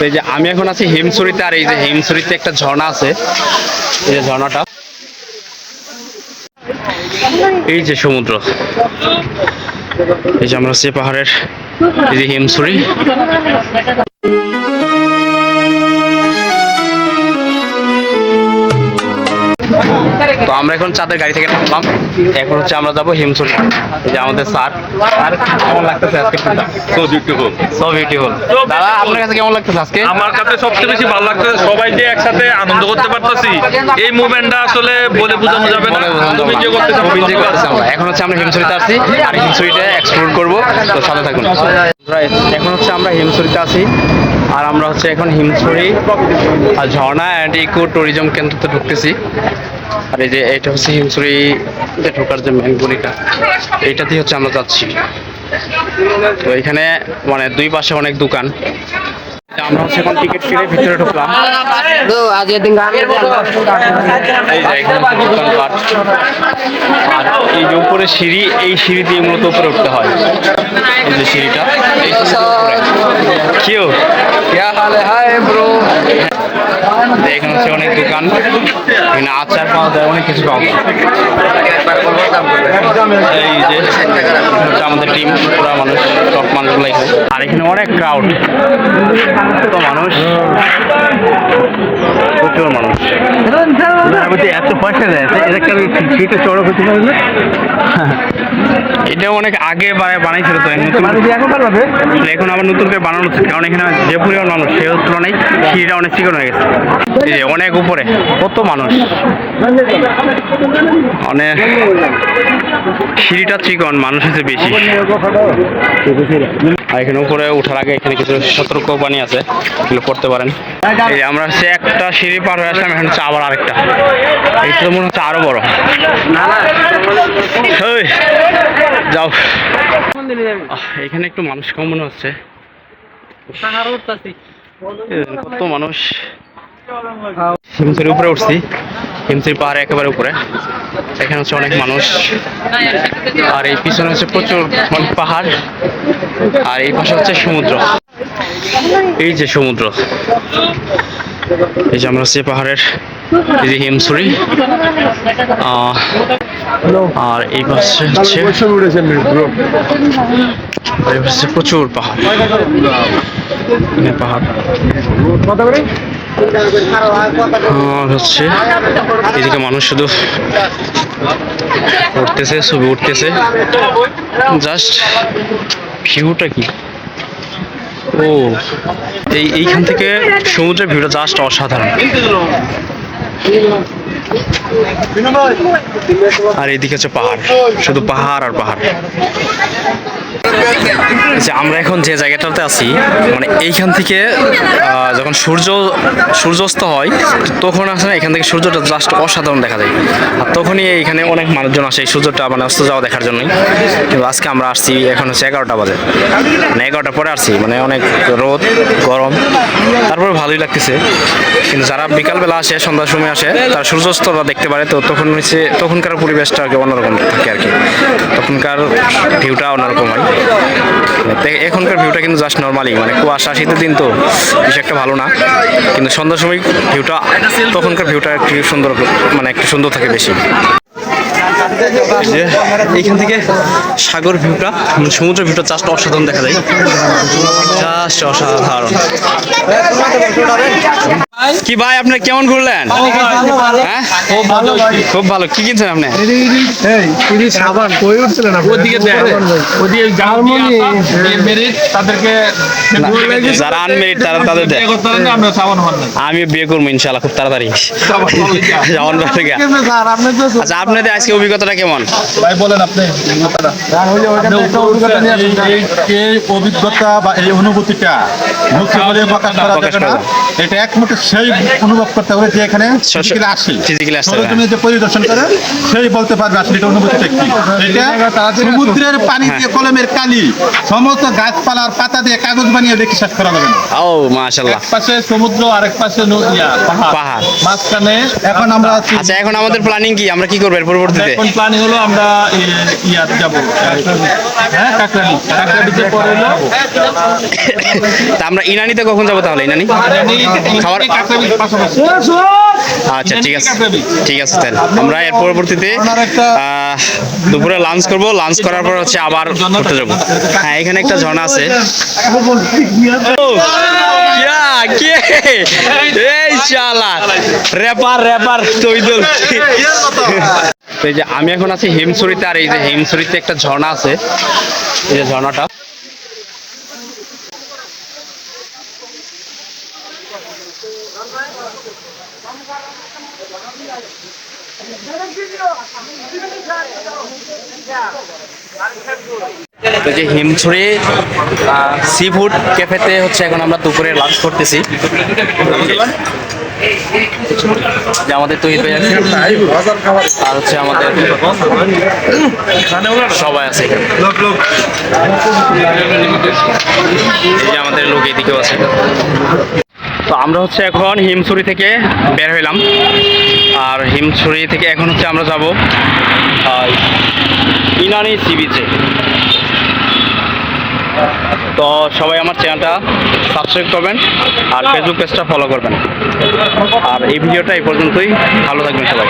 তো এই যে আমি এখন আছি হিমছড়িতে, আর এই যে হিমছড়িতে একটা ঝর্ণা আছে। এই যে ঝর্ণাটা। এই যে সমুদ্র। এই যে আমরা হচ্ছে পাহাড়ের এই যে হিমছড়ি। তো আমরা এখন চাঁদের গাড়ি থেকে নামলাম। এখন হচ্ছে আমরা যাব এই যে আমাদের স্যার। স্যার কেমন লাগতেছে আজকে So beautiful. সো বিউটিফুল দাদা আপনার কাছে কেমন লাগতেছে আজকে? আমার কাছে সবচেয়ে বেশি ভালো লাগতেছে সবাই যে একসাথে আনন্দ করতে পারতেছি। এই মুভমেন্টটা আসলে বলে বোঝানো যাবে না। বলে বোঝানো খুব যাবে না। enjoy করতেছি খুব enjoy করতেছি আমরা। এখন হচ্ছে আমরা হিমছড়িতে আছি আর হিমছড়িটা এক্সপ্লোর করব। তো সাথে থাকুন। এখন হচ্ছে আমরা হিমছড়িতে আছি আর আমরা হচ্ছে এখন হিমছড়ি ঝর্ণা অ্যান্ড ইকো ট্যুরিজম কেন্দ্রতে ঢুকতেছি। আর এই যে এটা হচ্ছে হিমছড়িতে ঢোকার যে মেন গলিটা এইটা দিয়ে হচ্ছে আমরা যাচ্ছি। তো এখানে মানে দুই পাশে অনেক দোকান। আমরা হচ্ছে এখন টিকিট কেটে ভিতরে ঢুকলাম। আর এই যে উপরে সিঁড়ি এই সিঁড়ি দিয়ে মূলত উপরে উঠতে হয়। এই যে সিঁড়িটা এই কেউ এখানে হচ্ছে অনেক দোকান এখানে আচার পাওয়া যায় অনেক কিছু পাওয়া যায় এই যে হচ্ছে আমাদের টিম পুরা মানুষ সব মানুষগুলো এখানে আর এখানে অনেক ক্রাউড তো মানুষ প্রচুর মানুষ এত পয়সা দেয় এটা কেন চড়ক হতে পারে না এটা অনেক আগে বানাইছিল তো এখন আবার নতুন করে বানানো হচ্ছে কারণ এখানে যে পরিমাণ মানুষ সেই তুলনায় সিঁড়িটা অনেক চিকন হয়ে গেছে। এই যে অনেক উপরে কত মানুষ? অনেক সিঁড়িটা চিকন মানুষ হচ্ছে বেশি। আর এখানে উপরে ওঠার আগে এখানে কিছু সতর্ক বাণী আছে এগুলো পড়তে পারেন। এই যে আমরা হচ্ছে একটা সিঁড়ি পার হয়ে আসলাম এখন হচ্ছে আবার আরেকটা। এইটা তো মনে হচ্ছে আরও বড়। এই, যাও। এখানে একটু মানুষ কম মনে হচ্ছে। কত মানুষ? হিমসের উপরে উঠছি। হিমসের পাহাড়ে একেবারে উপরে। এখানে হচ্ছে অনেক মানুষ। আর এই পিছনে হচ্ছে প্রচুর মানে পাহাড়। আর এই পাশে হচ্ছে সমুদ্র। এই যে সমুদ্র। এই যে আমরা হচ্ছে পাহাড়ের এই যে হিমসুরি। আর এই পাশে হচ্ছে এই পাশে প্রচুর পাহাড়। পাহাড়। আর হচ্ছে এদিকে মানুষ শুধু উঠতেছে ছবি উঠতেছে। জাস্ট ভিউটা কি? ও এই এইখান থেকে সমুদ্রের ভিউটা জাস্ট অসাধারণ। আর এদিকে হচ্ছে পাহাড় শুধু পাহাড় আর পাহাড়। যে আমরা এখন যে জায়গাটাতে আছি মানে এইখান থেকে যখন সূর্য, সূর্যাস্ত হয়, তখন আসলে এখান থেকে সূর্যটা জাস্ট অসাধারণ দেখা যায়। আর তখনই এইখানে অনেক মানুষজন আসে এই সূর্যটা মানে অস্ত যাওয়া দেখার জন্যই। কিন্তু আজকে আমরা আসছি, এখন হচ্ছে এগারোটা বাজে। মানে এগারোটা পরে আসছি মানে অনেক রোদ, গরম। তারপরে ভালোই লাগতেছে। কিন্তু যারা বিকালবেলা আসে, সন্ধ্যার সময় আসে, তারা সূর্যাস্তটা দেখতে পারে, তো তখন হচ্ছে, তখনকার পরিবেশটা আর কি অন্যরকম থাকে আর কি তখনকার ভিউটা অন্যরকম হয়। এখনকার ভিউটা কিন্তু জাস্ট নর্মালি মানে কুয়াশা, শীতের দিন তো বেশি একটা ভালো না। কিন্তু সন্ধ্যার সময় ভিউটা তখনকার ভিউটা একটু সুন্দর মানে একটু সুন্দর থাকে বেশি। যে এইখান থেকে সাগর ভিউটা মানে সমুদ্র ভিউটা চাষটা অসাধারণ দেখা যায়। জাস্ট অসাধারণ। কি ভাই আপনি কেমন ঘুরলেন? হ্যাঁ? খুব ভালো। কি কিনছেন আপনি? সাবান কই উঠছিলেন ওদিকে ওদিকে তাদেরকে যারা আনমেরিড তারা তাদের দেয় করতে পারেন আমরা সাবান হন না আমি বিয়ে করব ইনশাল্লাহ খুব তাড়াতাড়ি। যেমন থেকে। স্যার আপনি তো আচ্ছা আপনাদের আজকে অভিজ্ঞতাটা কেমন? ভাই বলেন আপনি। অভিজ্ঞতা বা এই অনুভূতিটা মুখে বলে প্রকাশ করা যাবে না। এটা একমাত্র সেই অনুভব করতে হবে যে এখানে ফিজিক্যালি আসে। যে পরিদর্শন করে সেই বলতে পারবে আসলে এটা অনুভূতিটা কি। এটা সমুদ্রের পানি দিয়ে কলমের কালি সমস্ত গাছপালার পাতা দিয়ে কাগজ বানিয়ে দেখে শেষ করা যাবে না। ও মাশাল্লাহ এক পাশে সমুদ্র আরেক পাশে পাহাড়। মাঝখানে এখন আমরা আচ্ছা এখন আমাদের প্ল্যানিং কি? আমরা কি করব এর পরবর্তীতে? এখন প্ল্যান হলো আমরা ইয়ার যাব। হ্যাঁ কাকরালি কাকরালিতে পরে হলো তা আমরা ইনানিতে কখন যাব তাহলে, ইনানি? আচ্ছা ঠিক আছে। ঠিক আছে, তাহলে। আমরা এর পরবর্তীতে দুপুরে লাঞ্চ করব। লাঞ্চ করার পর হচ্ছে আবার ঘুরতে যাব। হ্যাঁ এখানে একটা ঝর্ণা আছে। আমি এখন আছি হিমছড়িতে, আর এই যে হিমছড়িতে একটা ঝর্ণা আছে। এই যে ঝর্ণাটা। যে হিমছড়ি সি ফুড ক্যাফেতে হচ্ছে এখন আমরা দুপুরে লাঞ্চ করতেছি। যে আমাদের তৈরি হয়ে আছে আর হচ্ছে আমাদের সবাই আছে। এই যে আমাদের লোক এদিকেও আছে। তো আমরা হচ্ছে এখন হিমছুরি থেকে বের হইলাম। আর হিমছুরি থেকে এখন হচ্ছে আমরা যাব ইনানি সি বিচে। তো সবাই আমার চ্যানেলটা সাবস্ক্রাইব করবেন আর ফেসবুক পেজটা ফলো করবেন। আর এই ভিডিওটা এই পর্যন্তই। ভালো থাকবেন সবাই।